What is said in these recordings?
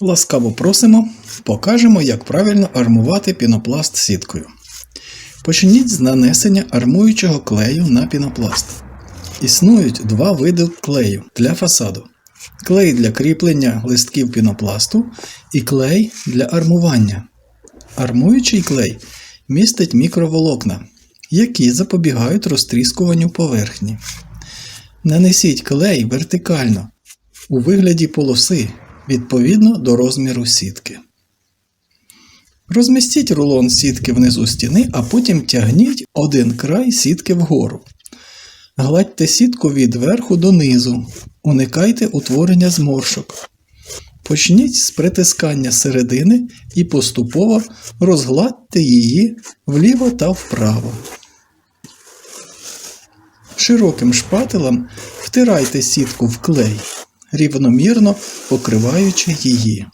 Ласкаво просимо, покажемо, як правильно армувати пінопласт сіткою. Почніть з нанесення армуючого клею на пінопласт. Існують два види клею для фасаду: клей для кріплення листків пінопласту і клей для армування. Армуючий клей містить мікроволокна, які запобігають розтріскуванню поверхні. Нанесіть клей вертикально у вигляді полоси відповідно до розміру сітки. Розмістіть рулон сітки внизу стіни, а потім тягніть один край сітки вгору. Гладьте сітку від верху до низу, уникайте утворення зморшок. Почніть з притискання середини і поступово розгладьте її вліво та вправо. Широким шпателем втирайте сітку в клей, рівномірно покриваючи її.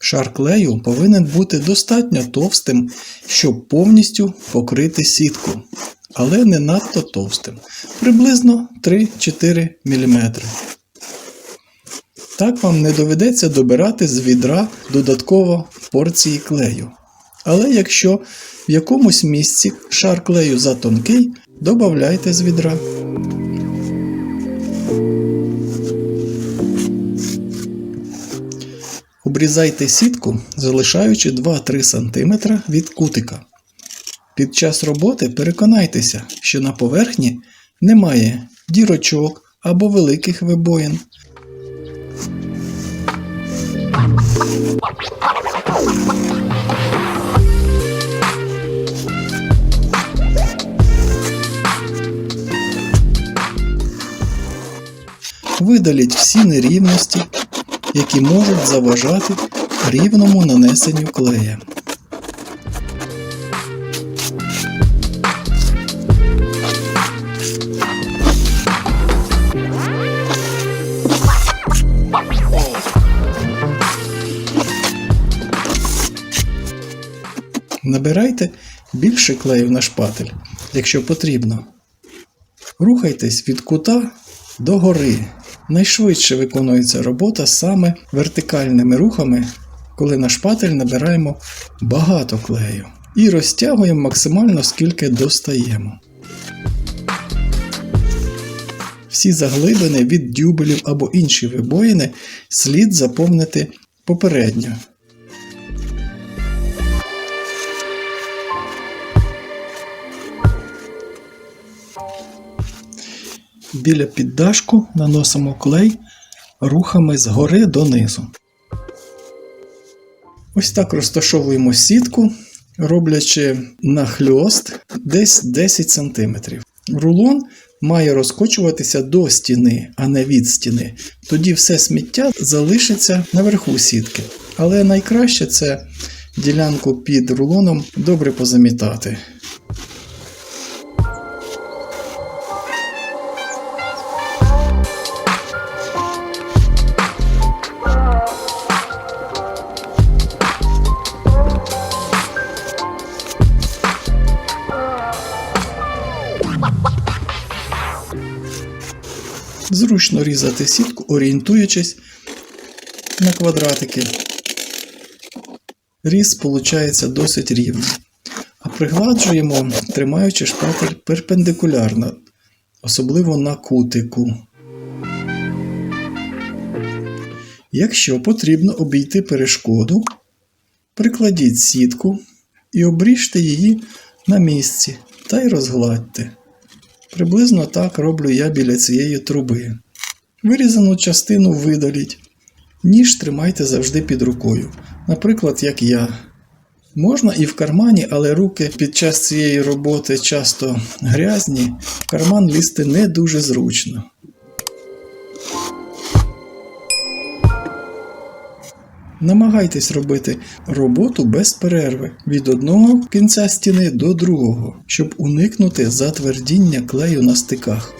Шар клею повинен бути достатньо товстим, щоб повністю покрити сітку, але не надто товстим, приблизно 3-4 мм. Так вам не доведеться добирати з відра додатково порції клею. Але якщо в якомусь місці шар клею затонкий, додавайте з відра. Обрізайте сітку, залишаючи 2-3 см від кутика. Під час роботи переконайтеся, що на поверхні немає дірочок або великих вибоїн. Видаліть всі нерівності, які можуть заважати рівному нанесенню клея. Набирайте більше клею на шпатель, якщо потрібно. Рухайтесь від кута до гори. Найшвидше виконується робота саме вертикальними рухами, коли на шпатель набираємо багато клею. І розтягуємо максимально скільки достаємо. Всі заглибини від дюбелів або інші вибоїни слід заповнити попередньо. Біля піддашку наносимо клей рухами згори донизу. Ось так розташовуємо сітку, роблячи нахльост десь 10 см. Рулон має розкочуватися до стіни, а не від стіни. Тоді все сміття залишиться наверху сітки. Але найкраще це ділянку під рулоном добре позамітати. Зручно різати сітку, орієнтуючись на квадратики. Різ виходить досить рівний. А пригладжуємо, тримаючи шпатель перпендикулярно, особливо на кутику. Якщо потрібно обійти перешкоду, прикладіть сітку і обріжте її на місці та й розгладьте. Приблизно так роблю я біля цієї труби. Вирізану частину видаліть. Ніж тримайте завжди під рукою. Наприклад, як я. Можна і в кармані, але руки під час цієї роботи часто грязні, в карман лізти не дуже зручно. Намагайтесь робити роботу без перерви від одного кінця стіни до другого, щоб уникнути затвердіння клею на стиках.